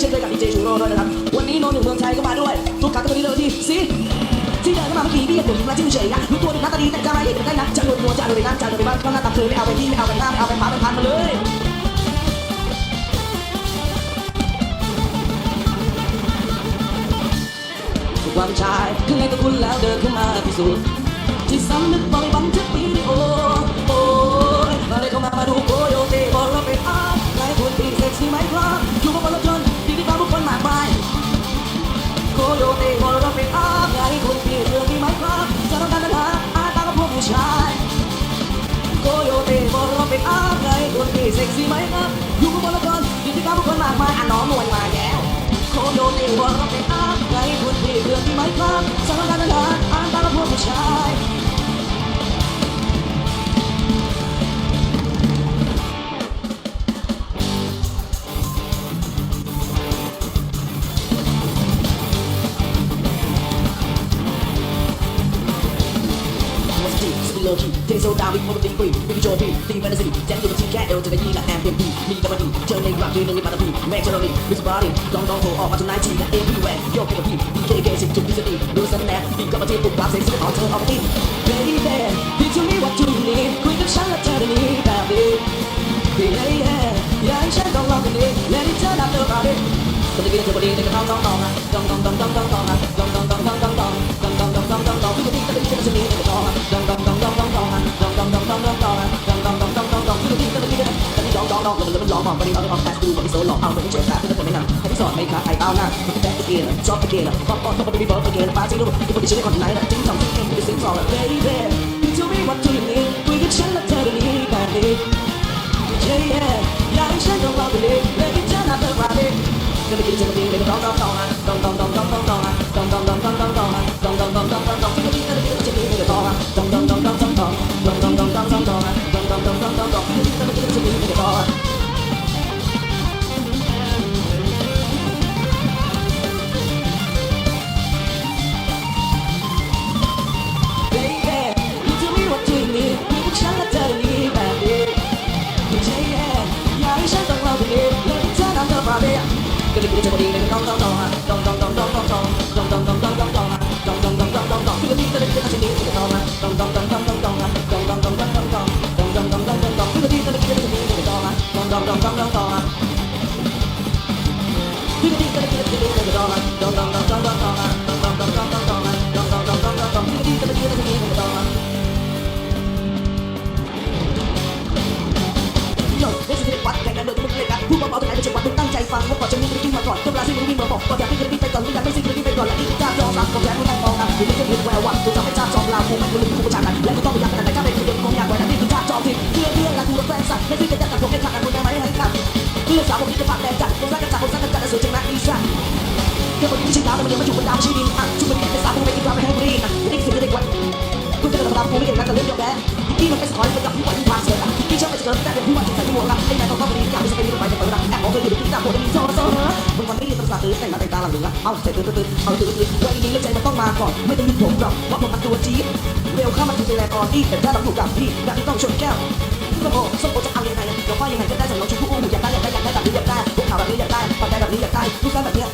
เช่นเคยกับดีเจชูโร่ด้วยนะครับ วันนี้โนนหนึ่งเมืองไทยก็มาด้วย ทุกครั้งก็ตัวนี้เลยที่สิที่เดินเข้ามาเมื่อกี้พี่ยังเด็กมาจิ้มเฉยนะรู้ตัวดีหน้าตาดีแต่จะมาเห็นได้นะจะรวยมัวจะรวยน้ำจะรวยบ้านก็หน้าตาเคยไม่เอาไปที่ไม่เอาไปหน้าไม่เอาไปหมาไปพันมาเลยทุกวันชายข้างในตัวคุณแล้วเดินเข้ามาพิสูจน์ที่สำนึกบอกให้บันทึกวิดีโอโอ้ยมาเลยเข้ามามาดูโกโยเตบอ มาอ่น้องมวยมาแล้วโคโดนิวอร์เป็นอาไรคุณที่เรื่องที่ไม่พลาดสำหรักงานอ่านตามพวกผู้ชายโลจีเทโซดาวิโมโนตีกุยวิโจตีตีแมนสิแจ็ค body. Make sure only, with body. Don't go for all, but tonight, everywhere. Yo, pick a beat, BKK, sit to visit. Lose and that, think of a tip, box, and sit on turn of it. Baby, did you me what you need? Quick and shine, let's turn it, baby. Yeah, yeah, yeah, I shine, don't lock it. Let it turn out the body. ก็เลยกินจะบดีในกระท้องต้องต้องนะต้องต้องต้องต้องต้องต้องนะต้องต้องต้องต้องต้องต้องต้องต้องต้องต้องต้องต้องที่ก็ที่ก็ที่ก็จะมีในกระท้องต้องต้องต้องต้องต้องต้องนะต้องต้องต้องต้องต้องต้องนะต้องต้องต้องต้องต้องต้องที่ก็ที่ก็ที่ก็ที่ก็ร้องร้องร้องแล้วมันร้องบอกวันนี้เอาเอาแต่ดูมันโซ่หลอกเอาไปเชื่อขาที่จะไม่นำให้ที่สอนไม่ขาใครเอาหน้ามันแตกตะเกียบชอบตะเกียบก็ก็ต้องไปมีบอลตะเกียบฟ้าจริงด้วยที่คนที่ชื่อคนไหนนะจริงจังที่เก่งที่สิ่งสอง baby you tell me what to need คุยกับฉันแล้วเธอจะ มีแบบนี้ Yeah, yeah, yeah, I should know about it. Let me turn up the body. Gonna get to the beat, dong dong dong dong dong dong dong dong dong dong dong dong dong dong dong 就比别人高高大。 ที่มันเป็นสกอยเป็นกับผู้ว่าที่วางเสือที่เชื่อไปเจอแต่เป็นผู้ว่าที่ใส่ที่หัวรักให้นายต้องเข้าไปดีอยากไปสเปนไปจะเปิดรักแอบบอกเคยอยู่ที่ตาโหดมีโซ่โซ่มึงวันนี้เรียนภาษาตื่นแต่งมาแต่งตาหลังเหลือเอาใส่ตื่นตื่นเอาตื่นตื่นวันนี้เรื่องใจมันต้องมาก่อนไม่ต้องยึดผมหรอกว่าผมมันตัวจี๊ดเร็วเข้ามาถึงแรงก่อนี่แต่ถ้าเราถูกกับพี่แบบที่ต้องชนแก้วก็โอ้ส้มโอจะเอายังไงก็ว่ายังไงก็ได้จากเราชมพู่อยากได้อยากได้อยากได้แบบนี้อยากได้พวกข่าวแบบนี้อยากได้ปัจจัยแบบนี้อยากได้ลูกค้าแบบเนี้ย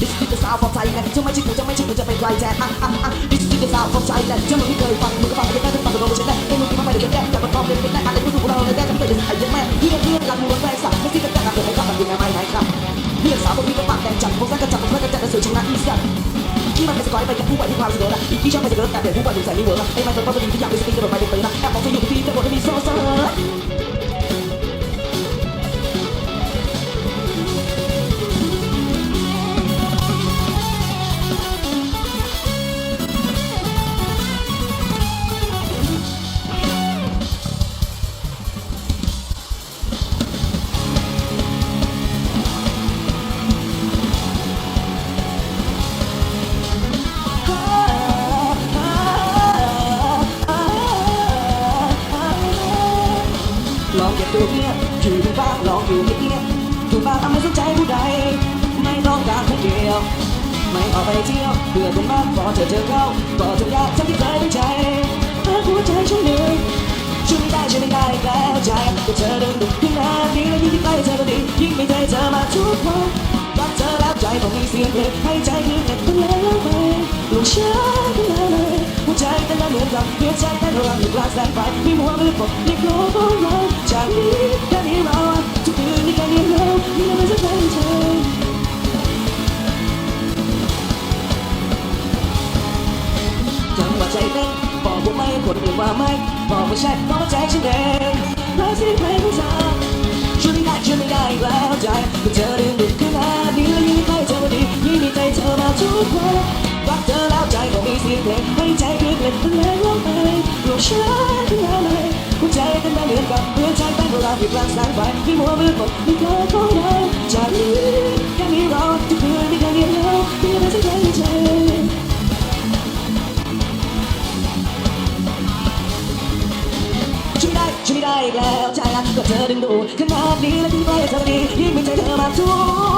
This is the sound of Thailand จะไม่ใช่กูจะไม่ใช่กูจะเป็นใครแทนอะอะอะ This is the sound of Thailand จะมึงไม่เคยฟังมึงก็ฟังไม่ได้ ฟังแต่เราไม่ใช่แน่ไอ้มึงที่มาไปเดี๋ยวแก้แต่มันต้องเป็นเป็นแน่อะไรกูถูกเราเลยได้กันเป็นไอ้ยังแม่เพื่อนเพื่อนรักมึงรถแรงสักไม่ที่กันแต่กันเป็นไอ้กับมันยังไงไม่ไหนครับเพื่อนสาวคนนี้ก็ปากแดงจัดพวกนั้นก็จับพวกนั้นก็จัดแต่สวยชนะอีสัตว์ที่มันเป็นสกอยไปกับผู้ป่วยที่ความเสนอละอีกที่ชอบไปเสนอแต่เดี๋ยวผู้ป่วยถึงใส่ไม่เวิร์กไอ้มันเป็นเพราะเป็นที่อยากไปสปีกกระโดดไปเด็กไปนะ พื่อกเธอเจอเขาก็จะยากทั้งที่เคยตั้งใจหากหัวใจฉันเหนื่อยช่วยไม่ได้ช่วยไม่ได้แล้วใจก็เธอเดินดุขึ้นมาดีแล้วยิ่งที่ใกล้เธอก็ดียิ่งไม่ใจเธอมาทุกวันไปก็มีเสียงเพลงให้ใจคือเก็บตั้งแล้วไปลูกช้าตั้งแล้วเลยหัวใจเต้นแล้วเหมือนกับหัวใจเต้นระหว่างอยู่กลางแสงไฟมีหัวมือปกในโลกของเราจากนี้แค่นี้เราทุกคืนนี้แค่นี้เรามีอะไรสักอย่างเธอ ใจเต้นบอกว่าไม่คนอื่นว่าไม่บอกว่าใช่บอกว่าใจฉันเองเรักเสียงเพลงของเธอช่วยไม่ได้ช่วยไม่ได้แล้วใจก็เธอดึงดูดขึ้นมาดีแล้วยิ่งใกล้เธอดียิ่งมีใจเธอมาทุกวันรักเธอแล้วใจก็มีเสียงเพลงให้ใจคือเพลงเพลงร้องไปลงช้าที่แล้วเลยหัวใจเต้นได้เหมือนกับหัวใจเต้นของเราอยู่กลางแสงไฟมีหัวมือกดมีเธอของเราจากนี้แค่นี้เราทุกคืนที่แค่นี้เรามีอะไรสักอย่างเธอช่วย ได้อีกแล้วใจรักก็เธอดึงดูดขนาดนี้แล้วที่ใกล้เธอดียิ่งมีใจเธอมาทุ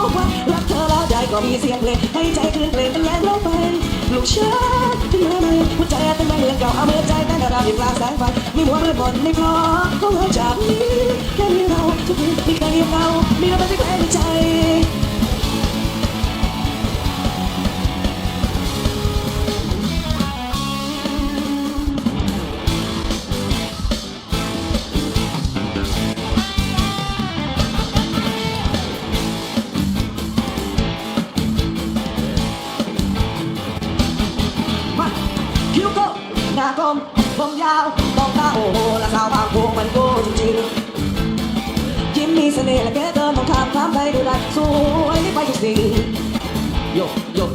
กวันรักเธอแล้วใจก็มีเสียงเพลงให้ใจคลื่นเพลงเป็นแรงร้องไปลูกช้าที่มาเลยหัวใจเต้นไม่เหมือนเก่าเอามือใจเต้นระดับอยู่กลางแสงไฟมีหัวมืดหมดในคลอของเราจากนี้แค่มีเราทุกทีมีแค่เดียวเรามีเราเป็นที่แค่ในใจ ผมยาวมองตาโอ้โหและสาวบางพวงมันโก้จริงๆยิ้มมีเสน่ห์และแก้เกินมองข้ามถามใครดูได้สวยไปทุกสิ่งโยกโยก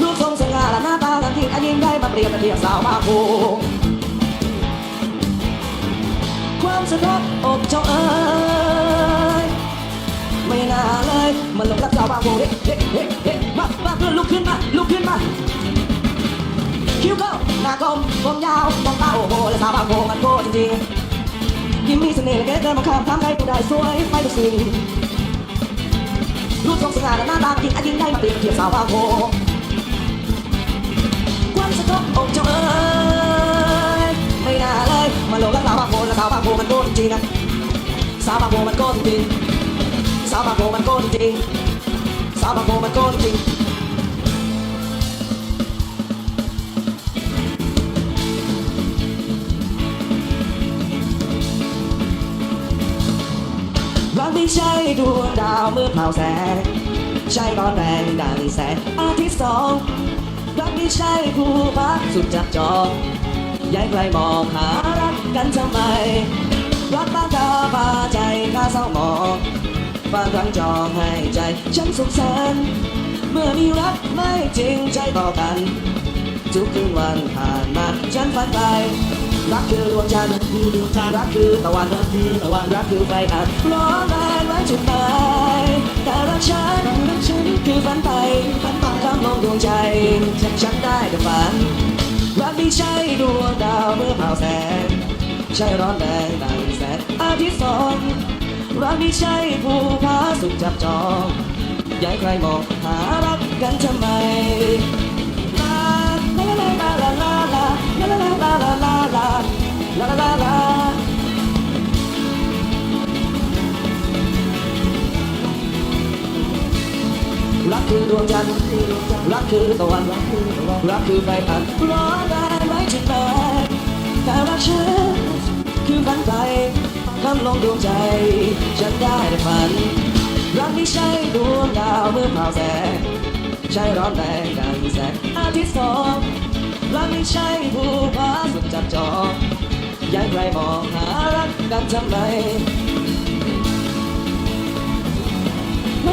รูปทรงสง่าและหน้าตาทันทีอันยิ่งได้มาเปรียบเทียบสาวบางพวงความสะดวกอกเจ้าเอ๋ย ยาวมองตาโอ้โหและสาวบางโพมันโกจริงๆยิ้มมีเสน่ห์และแก้เกินมาข้ามทางใครผู้ใดสวยไปทุกสิ่งรูปทรงสง่าและหน้าตาจริงอันยิ่งได้มาเปรียบเทียบสาวบางโพความสะทกอกเจ้าเอ๋ยไม่น่าเลยมันหลงรักสาวบางโพและสาวบางโพมันโกจริงๆนะสาวบางโพมันโกจริงๆสาวบางโพมันโกจริงสาวบางโพมันโกจริงรั ดวงดาวเมื่อเผาแสงใช่ร้อนแรงดังแสงอาทิตย์สองรักไม่ใช่ผู้พักสุดจับจองย้ายไกลมองหารักกันทำไม รักบ้างตาบาใจข้าเศร้าหมองบางครั้งจองให้ใจ ฉันสงสารเมื่อมีรักไม่จริงใจต่อกัน ทุกคืนวันผ่านมาฉันฝันไป รักคือดวงจันทร์คือดวงจันทร์รักคือตะวันรักคือตะวันรักคือไฟอัดร้อนแรงไว้จุดหมายแต่รักฉันรักฉันคือฝันไปฝันไปคำลงดวงใจฉันได้แต่ฝันรักไม่ใช่ดวงดาวเมื่อเผาแสงใช่ร้อนแรงดังแสงอาทิตย์สองรักไม่ใช่ภูผาสุขจับจองอยากให้ใครมองหารักกันทำไม รักคือดวงจันทร์รักคือตะวันรักคือไฟอันร้อนแรงไว้จุดหมายแต่รักฉันคือฝันไปคำลงดวงใจ ฉันได้ฝัน รักไม่ใช่ดวงดาวเมื่อเผาแสงใช่ร้อนแรงดังแสงอาทิตย์สองรักไม่ใช่ภูผาสุดจับจองย้ายใครมองหารักกันทำไม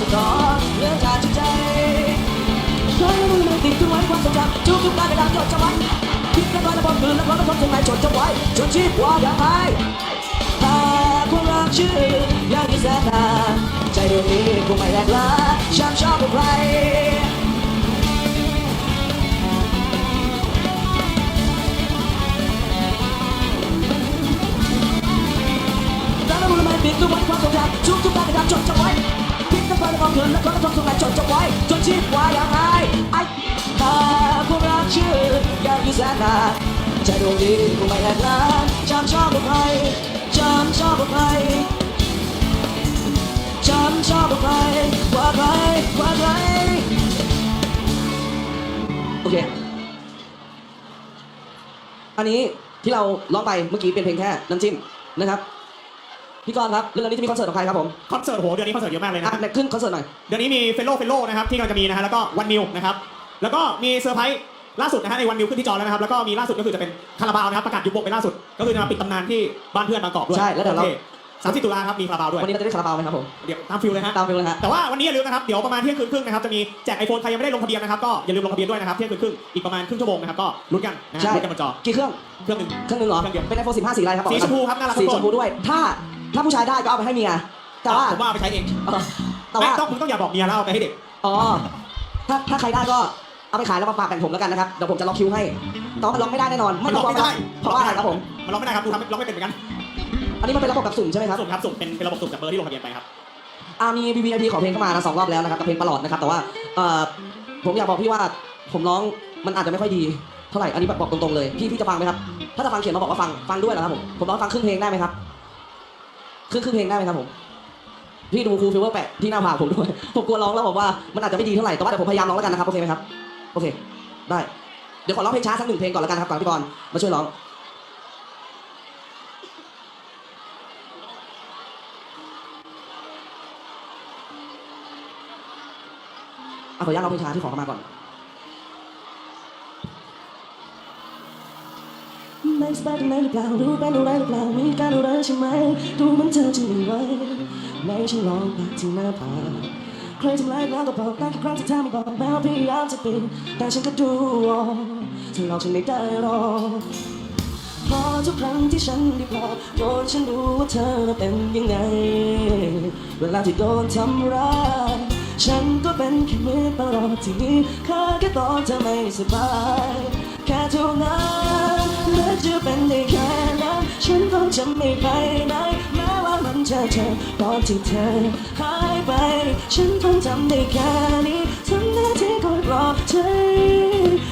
จะร้อเรื่องการจิตใจร้อยมือไม่ติดตัวไว้ความทรงจำจุกทุกการกระดาษจดจำไว้คิดแล้วก็ระบบมือแล้วก็ระบบทางไหนจดจำไว้จนชีพว่าอย่าหายหากความรักชื่ออยางที่แสนนานใจดวงนี้คงไม่แหลกลาฉันชอบกับใคร ยังอยู่แสนนานใจดวงนี้คงไม่แหลกลาจำชอบกับใครจำชอบกับใครจำชอบกับใครกว่าใครกว่าใครโอเค อันนี้ที่เราร้องไปเมื่อกี้เป็นเพลงแค่น้ำจิ้มนะครับ พี่กรณ์ครับเรื่องนี้จะมีคอนเสิร์ตของใครครับผมคอนเสิร์ตโหเดือนนี้คอนเสิร์ตเยอะมากเลยนะ อะไหนขึ้นคอนเสิร์ตหน่อย เดือนนี้มีเฟลโลเฟลโลนะครับที่กำลังจะมีนะฮะแล้วก็วันมิวนะครับแล้วก็มีเซอร์ไพรส์ ล่าสุดนะฮะในวันมิวขึ้นที่จอแล้วนะครับแล้วก็มีล่าสุดก็คือจะเป็นคาราบาวนะครับประกาศยุบวงไปล่าสุด ก็คือจะมาปิดตำนานที่บ้านเพื่อนบางกอกด้วยใช่แล้วเดี๋ยวเราสามสิบตุลาครับมีคาราบาวด้วยวันนี้เราจะได้คาราบาวไหมครับผมเดี๋ยวตามฟิลเลยฮะตามไปเลยฮะแต่ว่าวันนี้อย่าลืมนะครับเดี๋ยวประมาณเที่ยงคืนครึ่งนะครับจะมีแจกไอโฟนใครยังไม่ได้ลงทะเบียนนะครับก็อย่าลืมลงทะเบียนด้วยนะครับเที่ยงคืนครึ่งอีกประมาณครึ่งชั่วโมงนะครับก็ลุ้นกันนะฮะใช่ลุ้นกันบนจอกี่เครื่องเครื่องหนึ่ง เครื่องหนึงเหรอเครื่องเดียวเป็นไอโฟน15สีอะไรครับบอกสีก่ชอนมพูครับน่ารักสีทุกชคมนพูด้วย ถ้าถ้าผู้ชายได้ก็เอาไปให้เมียแต่ว่าผมว่าเอาไปใช้เองเออแต่ว่า ไม่ต้องมึงต้องอย่าบอกเมียแล้วเอาไปให้เด็ก อ๋อ ถ้าถ้าใครได้ก็ เอาไปขายแล้วมาฝากแบ่งผมแล้วกันนะครับ เดี๋ยวผมจะล็อกคิวให้แต่ว่ามันล็อกไม่ได้แน่นอนมันล็อกไม่ได้เพราะว่าอะไรครับผม มันล็อกไม่ได้ครับดูทำล็อกไม่เป็นเหมือนกัน อันนี้มันเป็นระบบแบบสุ่มใช่ไหมครับ สุ่มครับ สุ่มเป็นเป็นระบบสุ่มจากเบอร์ที่ลงทะเบียนไปครับอ่ามี B B I P ขอเพลงเข้ามานะสองรอบแล้วนะครับกับเพลงประหลอดนะครับ แต่ว่าเอ่อผมอยากบอกพี่ว่าผมร้องมันอาจจะไม่ค่อยดีเท่าไหร่ อันนี้แบบบอกตรงๆเลย พี่พี่จะฟังไหมครับ ถ้าจะฟังเขียนมาบอกว่าฟัง ฟังด้วยเหรอครับผม ผมร้องฟังครึ่งเพลงได้ไหมครับ ครึ่งครึ่งเพลงได้ไหมครับผม พี่ดูครูฟิลเวอร์แปะที่หน้าผากผมด้วย ผมกลัวร้องแล้วบอกว่ามันอาจจะไม่ดีเท่าไหร่ แต่ว่าเดี๋ยวผมพยายามร้องแล้วกันนะครับ โอเคไหมครับ โอเค ได้ เดี๋ยวขอร้องเพลงช้าสักหนึ่งเพลงก่อนแล้วกันครับก่อนพี่กรณ์มาช่วยร้องอขออนุญาตร้องเพลงช้าที่ขอเข้ามาก่อน ไม่สบายตรงไหนหรือเปล่ารู้เป็นอะไรหรือเปล่ามีการอะไรใช่ไหมดูเหมันเธอจะไม่ไหวไม่ฉันลองปากที่หน้าผาก ใครทำร้ายแล้วก็บอกได้แค่ครั้งที่เธอไม่บอกแม้ว่าพยายามจะปิดแต่ฉันก็ดูออกเธอหลอกฉันไม่ได้หรอกพอทุกครั้งที่ฉันได้พลาโดนฉันรู้ว่าเธอเป็นยังไง เวลาที่โดนทำร้ายฉันก็เป็นแค่มือตลอดที่มีค่าแค่ตอนเธอไม่สบายแค่เท่านั้นแม้จะเป็นได้แค่นั้นฉันก็จะไม่ไปไหน จะเจ็บตอนที่เธอหายไป ฉันคงทำได้แค่นี้ทำหน้าที่คอยปลอบใจ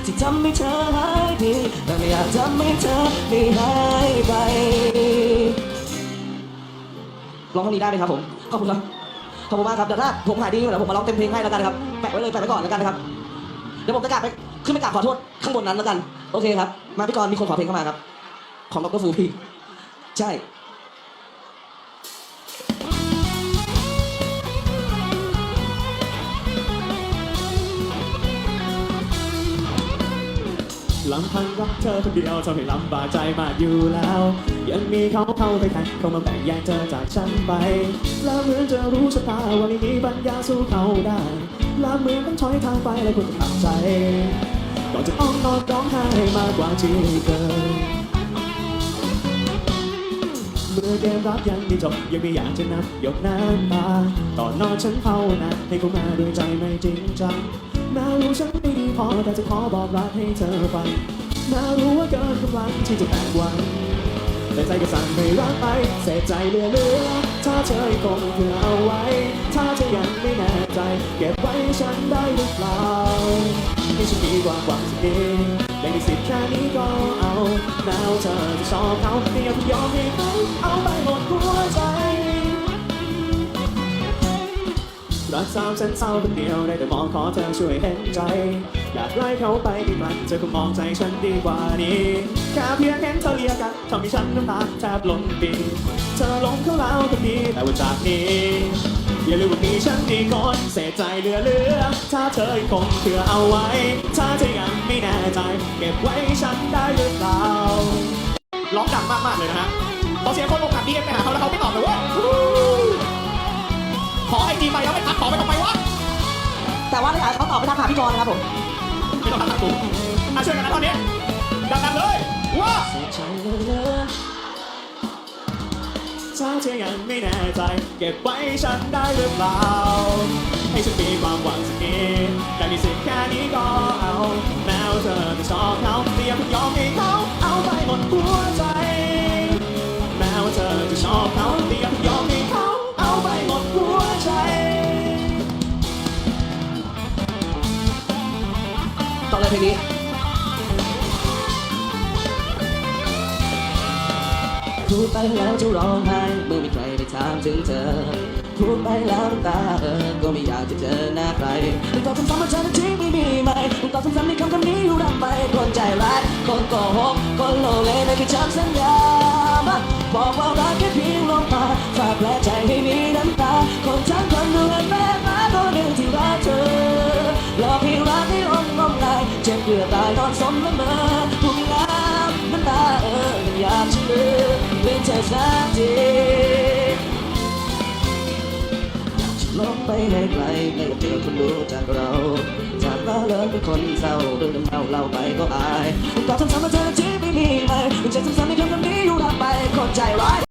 ที่ทำให้เธอหายดีแต่ไม่อยากทำให้เธอไม่หายไปร้องเท่านี้ได้ไหมครับผม ขอบคุณครับ ขอบคุณมากครับเดี๋ยวถ้าผมหายดีเดี๋ยวผมมาร้องเต็มเพลงให้แล้วกันนะครับ แปะไว้เลยแปะไว้ก่อนแล้วกันนะครับ เดี๋ยวผมจะกลับไปขึ้นไปกราบขอโทษข้างบนนั้นแล้วกัน โอเคครับ มาพี่กรณ์มีคนขอเพลงเข้ามาครับ ของดรฟูพี่ ใช่ำพังรักเธอคนเดียวทำให้ลำบากใจมากอยู่แล้ว ยังมีเขาเข้าไปแทนเขามาแบ่งแยกเธอจากฉันไป แล้วเหมือนจะรู้ชะตาว่าไม่มีปัญญาสู้เขาได้ แล้วเหมือนต้องถอยทางไปและคุณตัดใจ ก่อนจะอ้อมนอนร้องไห้มากกว่าที่เคยเมื่อเกมรักยังไม่จบยังไม่อยากจะนับหยดน้ำตาตอนนอนฉันภาวนาให้เขามาด้วยใจไม่จริงจัง แม้รู้ฉันไม่ดีพอแต่จะขอบอกรักให้เธอฟังแม้รู้ว่าเกินกำลังที่จะแบกหวังแต่ใจก็สั่งไม่รักไปเสียใจเหลือเหลือถ้าเธอคงเพื่อเอาไว้ ถ้าเธอยังไม่แน่ใจ เก็บไว้ฉันได้หรือเปล่าให้ฉันดีกว่าความจริงได้มีสิทธิ์แค่นี้ก็เอาแม้ว่าเธอจะชอบเขาแต่อย่าเพิ่งยอมให้เขาเอาไปหมดหัวใจ รักสาวฉันเศร้าคนเดียวได้แต่มองขอเธอช่วยเห็นใจ อยากไล่เขาไปไกลๆเธอคงมองใจฉันดีกว่านี้แค่เพียงเห็นเธอเลียกันทำให้ฉันน้ำตาแทบล้นปีเธอหลงเขาแล้วก็ดีแต่ว่าจากนี้ อย่าลืมว่ามีฉันอีกคนเสียใจเหลือเหลือ ถ้าเธอคงเผื่อเอาไว้ ถ้าเธอยังไม่แน่ใจ เก็บไว้ฉันได้หรือเปล่าร้องดังมากๆเลยนะฮะขอเสียงคนลงกันดีไปหาเขาแล้วเขาไม่ตอบเลยว่า ขอไอจีไปแล้วไม่ทักขอไปทำไมวะแต่ว่าถ้าอยากให้เขาตอบไปทักหาพี่กรณ์นะครับผมไม่ต้องทักกูอะช่วยกันนะตอนนี้ดังๆเลยว่าเสียใจเหลือเช้าเธอยังไม่แน่ใจ เก็บไว้ฉันได้หรือเปล่า ให้ฉันมีความหวังสักนิดแต่มีสิ่งแค่นี้ก็เอา แม้ว่าเธอจะชอบเขาแต่อย่าเพิ่งยอมให้เขาเอาไปหมดหัวใจ ไปแล้วจะร้องไห้เมื่อมีใครไปถามถึงเธอพูดไปแล้วตาเออก็ไม่อยากจะเจอหน้าใครต้องตอบซ้ำๆว่าเธอนั้นทิ้งไม่มีไหมต้องตอบซ้ำๆในคำคำนี้อยู่รำไปคนใจร้ายคนโกหกคนโลเลไม่เคยจำสัญญามาบอกว่า สักทีจะลบไปในไกลไม่เจอคนรู้จักเราจากเราเลิกเป็นคนเศร้าเรื่องเราเล่าไปก็อายต่อบซ้ำมาเจอที่ไม่มีไหมใจซ้ำๆในคำนี้อยู่รับไปเข้าใจร้าย